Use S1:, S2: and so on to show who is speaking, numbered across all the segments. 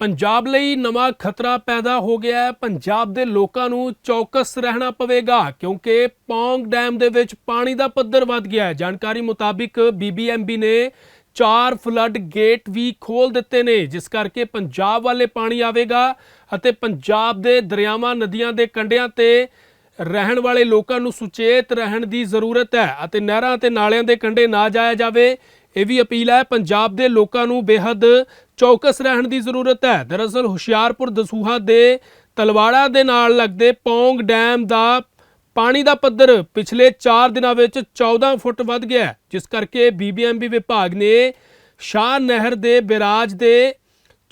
S1: ਪੰਜਾਬ ਲਈ ਨਵਾਂ ਖਤਰਾ ਪੈਦਾ ਹੋ ਗਿਆ ਹੈ। ਪੰਜਾਬ ਦੇ ਲੋਕਾਂ ਨੂੰ ਚੌਕਸ ਰਹਿਣਾ ਪਵੇਗਾ ਕਿਉਂਕਿ ਪੌਂਗ ਡੈਮ ਦੇ ਵਿੱਚ ਪਾਣੀ ਦਾ ਪੱਧਰ ਵੱਧ ਗਿਆ ਹੈ। ਜਾਣਕਾਰੀ ਮੁਤਾਬਿਕ ਬੀਬੀਐਮਬੀ ਨੇ ਚਾਰ ਫਲੱਡ ਗੇਟ ਵੀ ਖੋਲ ਦਿੱਤੇ ਨੇ, ਜਿਸ ਕਰਕੇ ਪੰਜਾਬ ਵਾਲੇ ਪਾਣੀ ਆਵੇਗਾ ਅਤੇ ਪੰਜਾਬ ਦੇ ਦਰਿਆਵਾਂ, ਨਦੀਆਂ ਦੇ ਕੰਢਿਆਂ ਤੇ ਰਹਿਣ ਵਾਲੇ ਲੋਕਾਂ ਨੂੰ ਸੁਚੇਤ ਰਹਿਣ ਦੀ ਜ਼ਰੂਰਤ ਹੈ ਅਤੇ ਨਹਿਰਾਂ ਅਤੇ ਨਾਲਿਆਂ ਦੇ ਕੰਢੇ ਨਾ ਜਾਇਆ ਜਾਵੇ। ਇਹ ਵੀ ਅਪੀਲ ਹੈ। ਪੰਜਾਬ ਦੇ ਲੋਕਾਂ ਨੂੰ ਬੇਹੱਦ ਚੌਕਸ ਰਹਿਣ ਦੀ ਜ਼ਰੂਰਤ ਹੈ। ਦਰਅਸਲ ਹੁਸ਼ਿਆਰਪੁਰ ਦਸੂਹਾ ਦੇ ਤਲਵਾੜਾ ਦੇ ਨਾਲ ਲੱਗਦੇ ਪੌਂਗ ਡੈਮ ਦਾ ਪਾਣੀ ਦਾ ਪੱਧਰ ਪਿਛਲੇ 4 ਦਿਨਾਂ ਵਿੱਚ 14 ਫੁੱਟ ਵੱਧ ਗਿਆ ਜਿਸ ਕਰਕੇ ਬੀਬੀਐਮਬੀ ਵਿਭਾਗ ਨੇ ਸ਼ਾਹ ਨਹਿਰ ਦੇ ਬਿਰਾਜ ਦੇ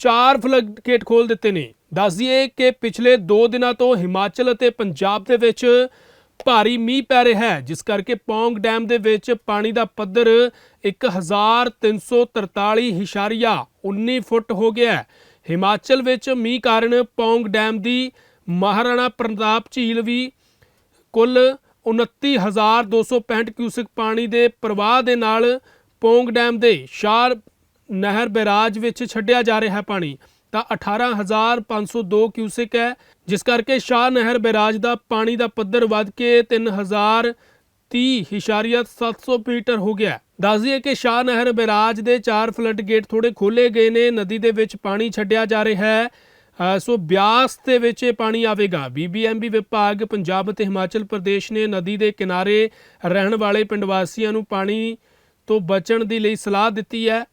S1: ਚਾਰ ਫਲੱਡ ਗੇਟ ਖੋਲ ਦਿੱਤੇ ਨੇ। ਦੱਸ ਦਈਏ ਕਿ ਪਿਛਲੇ 2 ਦਿਨਾਂ ਤੋਂ ਹਿਮਾਚਲ ਅਤੇ ਪੰਜਾਬ ਦੇ ਵਿੱਚ ਭਾਰੀ ਮੀਂਹ ਪੈ ਰਿਹਾ ਹੈ, ਜਿਸ ਕਰਕੇ ਪੌਂਗ ਡੈਮ ਦੇ ਵਿੱਚ ਪਾਣੀ ਦਾ ਪੱਧਰ 1343.19 ਫੁੱਟ ਹੋ ਗਿਆ ਹੈ। ਹਿਮਾਚਲ ਵਿੱਚ ਮੀਂਹ ਕਾਰਨ ਪੌਂਗ ਡੈਮ ਦੀ ਮਹਾਰਾਣਾ ਪ੍ਰਤਾਪ ਝੀਲ ਵੀ ਕੁੱਲ 29265 ਕਿਊਸਿਕ ਪਾਣੀ ਦੇ ਪ੍ਰਵਾਹ ਦੇ ਨਾਲ ਪੌਂਗ ਡੈਮ ਦੇ ਸ਼ਾਰ ਨਹਿਰ ਬੈਰਾਜ ਵਿੱਚ ਛੱਡਿਆ ਜਾ ਰਿਹਾ ਹੈ ਪਾਣੀ। ਤਾਂ 18502 ਕਿਊਸਿਕ ਹੈ, ਜਿਸ ਕਰਕੇ ਸ਼ਾਹ ਨਹਿਰ ਬੈਰਾਜ ਦਾ ਪਾਣੀ ਦਾ ਪੱਧਰ ਵੱਧ ਕੇ 3030.700 ਮੀਟਰ ਹੋ ਗਿਆ ਹੈ। ਦੱਸ ਦਈਏ ਕਿ ਸ਼ਾਹ ਨਹਿਰ ਬੈਰਾਜ ਦੇ ਚਾਰ ਫਲੱਡ ਗੇਟ ਥੋੜੇ ਖੋਲੇ ਗਏ ਨੇ, ਨਦੀ ਦੇ ਵਿੱਚ ਪਾਣੀ ਛੱਡਿਆ ਜਾ ਰਿਹਾ ਹੈ ਸੋ ਬਿਆਸ ਦੇ ਵਿੱਚ ਇਹ ਪਾਣੀ ਆਵੇਗਾ ਬੀਬੀਐਮਬੀ ਵਿਭਾਗ, ਪੰਜਾਬ ਅਤੇ ਹਿਮਾਚਲ ਪ੍ਰਦੇਸ਼ ਨੇ ਨਦੀ ਦੇ ਕਿਨਾਰੇ ਰਹਿਣ ਵਾਲੇ ਪਿੰਡ ਵਾਸੀਆਂ ਨੂੰ ਪਾਣੀ ਤੋਂ ਬਚਣ ਦੀ ਲਈ ਸਲਾਹ ਦਿੱਤੀ ਹੈ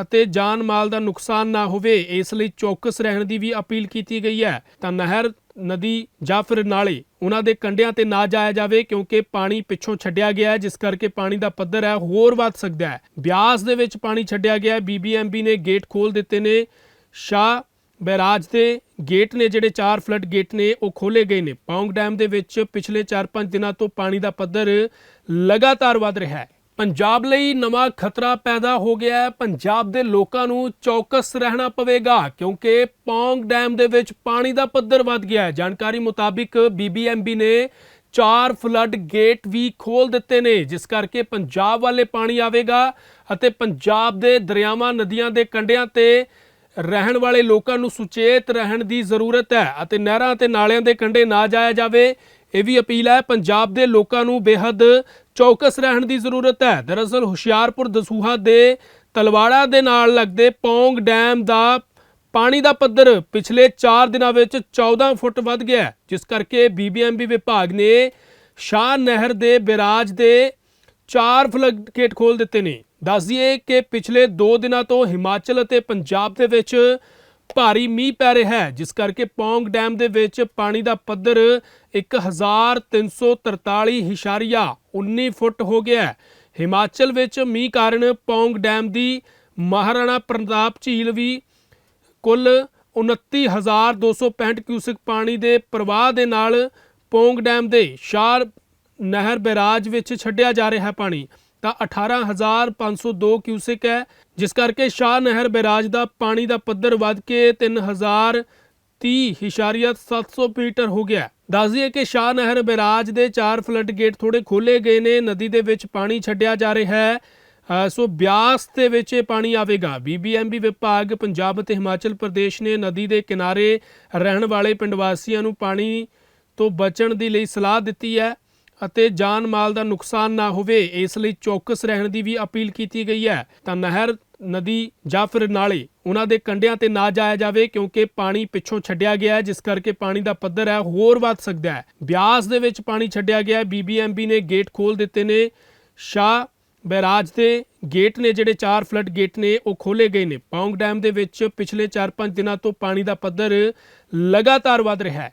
S1: ਅਤੇ ਜਾਨ ਮਾਲ ਦਾ ਨੁਕਸਾਨ ਨਾ ਹੋਵੇ, ਇਸ ਲਈ ਚੌਕਸ ਰਹਿਣ ਦੀ ਵੀ ਅਪੀਲ ਕੀਤੀ ਗਈ ਹੈ। ਤਾਂ ਨਹਿਰ, ਨਦੀ ਜਾਂ ਫਿਰ ਨਾਲੇ, ਉਹਨਾਂ ਦੇ ਕੰਢਿਆਂ ਤੇ ਨਾ ਜਾਇਆ ਜਾਵੇ, ਕਿਉਂਕਿ ਪਾਣੀ ਪਿੱਛੋਂ ਛੱਡਿਆ ਗਿਆ ਹੈ, ਜਿਸ ਕਰਕੇ ਪਾਣੀ ਦਾ ਪੱਧਰ ਹੈ, ਹੋਰ ਵੱਧ ਸਕਦਾ ਹੈ। ਬਿਆਸ ਦੇ ਵਿੱਚ ਪਾਣੀ ਛੱਡਿਆ ਗਿਆ ਹੈ ਬੀਬੀਐਮਬੀ ਨੇ ਗੇਟ ਖੋਲ ਦਿੱਤੇ ਨੇ। ਸ਼ਾਹ ਬੈਰਾਜ ਦੇ ਗੇਟ ਨੇ, ਜਿਹੜੇ ਚਾਰ ਫਲੱਡ ਗੇਟ ਨੇ, ਉਹ ਖੋਲੇ ਗਏ ਨੇ। ਪੌਂਗ ਡੈਮ ਦੇ ਵਿੱਚ ਪਿਛਲੇ 4-5 ਦਿਨਾਂ ਤੋਂ ਪਾਣੀ ਦਾ ਪੱਧਰ ਲਗਾਤਾਰ ਵਧ ਰਿਹਾ ਹੈ। ਪੰਜਾਬ ਲਈ ਨਵਾਂ ਖਤਰਾ ਪੈਦਾ ਹੋ ਗਿਆ ਹੈ। ਪੰਜਾਬ ਦੇ ਲੋਕਾਂ ਨੂੰ ਚੌਕਸ ਰਹਿਣਾ ਪਵੇਗਾ ਕਿਉਂਕਿ ਪੌਂਗ ਡੈਮ ਦੇ ਵਿੱਚ ਪਾਣੀ ਦਾ ਪੱਧਰ ਵੱਧ ਗਿਆ ਹੈ। ਜਾਣਕਾਰੀ ਮੁਤਾਬਿਕ ਬੀਬੀਐਮਬੀ ਨੇ ਚਾਰ ਫਲੱਡ ਗੇਟ ਵੀ ਖੋਲ ਦਿੱਤੇ ਨੇ, ਜਿਸ ਕਰਕੇ ਪੰਜਾਬ ਵਾਲੇ ਪਾਣੀ ਆਵੇਗਾ ਅਤੇ ਪੰਜਾਬ ਦੇ ਦਰਿਆਵਾਂ, ਨਦੀਆਂ ਦੇ ਕੰਢਿਆਂ ਤੇ ਰਹਿਣ ਵਾਲੇ ਲੋਕਾਂ ਨੂੰ ਸੁਚੇਤ ਰਹਿਣ ਦੀ ਜ਼ਰੂਰਤ ਹੈ ਅਤੇ ਨਹਿਰਾਂ ਅਤੇ ਨਾਲਿਆਂ ਦੇ ਕੰਢੇ ਨਾ ਜਾਇਆ ਜਾਵੇ। ਇਹ ਵੀ ਅਪੀਲ ਹੈ, ਪੰਜਾਬ ਦੇ ਲੋਕਾਂ ਨੂੰ ਬੇਹੱਦ ਚੌਕਸ ਰਹਿਣ ਦੀ ਜ਼ਰੂਰਤ ਹੈ। ਦਰਅਸਲ ਹੁਸ਼ਿਆਰਪੁਰ ਦਸੂਹਾ ਦੇ ਤਲਵਾੜਾ ਦੇ ਨਾਲ ਲੱਗਦੇ ਪੌਂਗ ਡੈਮ ਦਾ ਪਾਣੀ ਦਾ ਪੱਧਰ ਪਿਛਲੇ 4 ਦਿਨਾਂ ਵਿੱਚ 14 ਫੁੱਟ ਵੱਧ ਗਿਆ ਜਿਸ ਕਰਕੇ ਬੀਬੀਐਮਬੀ ਵਿਭਾਗ ਨੇ ਸ਼ਾਹ ਨਹਿਰ ਦੇ ਬਿਰਾਜ ਦੇ ਚਾਰ ਫਲੱਗ ਗੇਟ ਖੋਲ ਦਿੱਤੇ ਨੇ। ਦੱਸ ਦਈਏ ਕਿ ਪਿਛਲੇ 2 ਦਿਨਾਂ ਤੋਂ ਹਿਮਾਚਲ ਅਤੇ ਪੰਜਾਬ ਦੇ ਵਿੱਚ ਭਾਰੀ ਮੀਂਹ ਪੈ ਰਿਹਾ ਹੈ, ਜਿਸ ਕਰਕੇ ਪੌਂਗ ਡੈਮ ਦੇ ਵਿੱਚ ਪਾਣੀ ਦਾ ਪੱਧਰ 1343.19 ਫੁੱਟ ਹੋ ਗਿਆ ਹੈ। ਹਿਮਾਚਲ ਵਿੱਚ ਮੀਂਹ ਕਾਰਨ ਪੌਂਗ ਡੈਮ ਦੀ ਮਹਾਰਾਣਾ ਪ੍ਰਤਾਪ ਝੀਲ ਵੀ ਕੁੱਲ 29265 ਕਿਊਸਿਕ ਪਾਣੀ ਦੇ ਪ੍ਰਵਾਹ ਦੇ ਨਾਲ ਪੌਂਗ ਡੈਮ ਦੇ ਸ਼ਾਰ ਨਹਿਰ ਬੈਰਾਜ ਵਿੱਚ ਛੱਡਿਆ ਜਾ ਰਿਹਾ ਹੈ ਪਾਣੀ। ਤਾਂ 18502 ਕਿਊਸਿਕ ਹੈ, ਜਿਸ ਕਰਕੇ ਸ਼ਾਹ ਨਹਿਰ ਬੈਰਾਜ ਦਾ ਪਾਣੀ ਦਾ ਪੱਧਰ ਵੱਧ ਕੇ 3030.700 ਮੀਟਰ ਹੋ ਗਿਆ ਹੈ। ਦੱਸ ਦਈਏ ਕਿ ਸ਼ਾਹ ਨਹਿਰ ਬੈਰਾਜ ਦੇ ਚਾਰ ਫਲੱਡ ਗੇਟ ਥੋੜੇ ਖੋਲੇ ਗਏ ਨੇ, ਨਦੀ ਦੇ ਵਿੱਚ ਪਾਣੀ ਛੱਡਿਆ ਜਾ ਰਿਹਾ ਹੈ। ਸੋ ਬਿਆਸ ਦੇ ਵਿੱਚ ਇਹ ਪਾਣੀ ਆਵੇਗਾ। ਬੀਬੀਐਮਬੀ ਵਿਭਾਗ, ਪੰਜਾਬ ਅਤੇ ਹਿਮਾਚਲ ਪ੍ਰਦੇਸ਼ ਨੇ ਨਦੀ ਦੇ ਕਿਨਾਰੇ ਰਹਿਣ ਵਾਲੇ ਪਿੰਡ ਵਾਸੀਆਂ ਨੂੰ ਪਾਣੀ ਤੋਂ ਬਚਣ ਦੀ ਲਈ ਸਲਾਹ ਦਿੱਤੀ ਹੈ। ਅਤੇ ਜਾਨ ਮਾਲ ਦਾ ਨੁਕਸਾਨ ਨਾ ਹੋਵੇ, ਇਸ ਲਈ ਚੌਕਸ ਰਹਿਣ ਦੀ ਵੀ ਅਪੀਲ ਕੀਤੀ ਗਈ ਹੈ। ਤਾਂ ਨਹਿਰ, ਨਦੀ ਜਾਂ ਫਿਰ ਨਾਲੇ, ਉਹਨਾਂ ਦੇ ਕੰਢਿਆਂ ਤੇ ਨਾ ਜਾਇਆ ਜਾਵੇ, ਕਿਉਂਕਿ ਪਾਣੀ ਪਿੱਛੋਂ ਛੱਡਿਆ ਗਿਆ ਹੈ, ਜਿਸ ਕਰਕੇ ਪਾਣੀ ਦਾ ਪੱਧਰ ਹੈ ਹੋਰ ਵੱਧ ਸਕਦਾ ਹੈ। ਬਿਆਸ ਦੇ ਵਿੱਚ ਪਾਣੀ ਛੱਡਿਆ ਗਿਆ ਹੈ ਬੀਬੀਐਮਬੀ ਨੇ ਗੇਟ ਖੋਲ ਦਿੱਤੇ ਨੇ। ਸ਼ਾਹ ਬੈਰਾਜ ਦੇ ਗੇਟ ਨੇ ਜਿਹੜੇ ਚਾਰ ਫਲੱਡ ਗੇਟ ਨੇ, ਉਹ ਖੋਲੇ ਗਏ ਨੇ। ਪੌਂਗ ਡੈਮ ਦੇ ਵਿੱਚ ਪਿਛਲੇ 4-5 ਦਿਨਾਂ ਤੋਂ ਪਾਣੀ ਦਾ ਪੱਧਰ ਲਗਾਤਾਰ ਵਧ ਰਿਹਾ ਹੈ।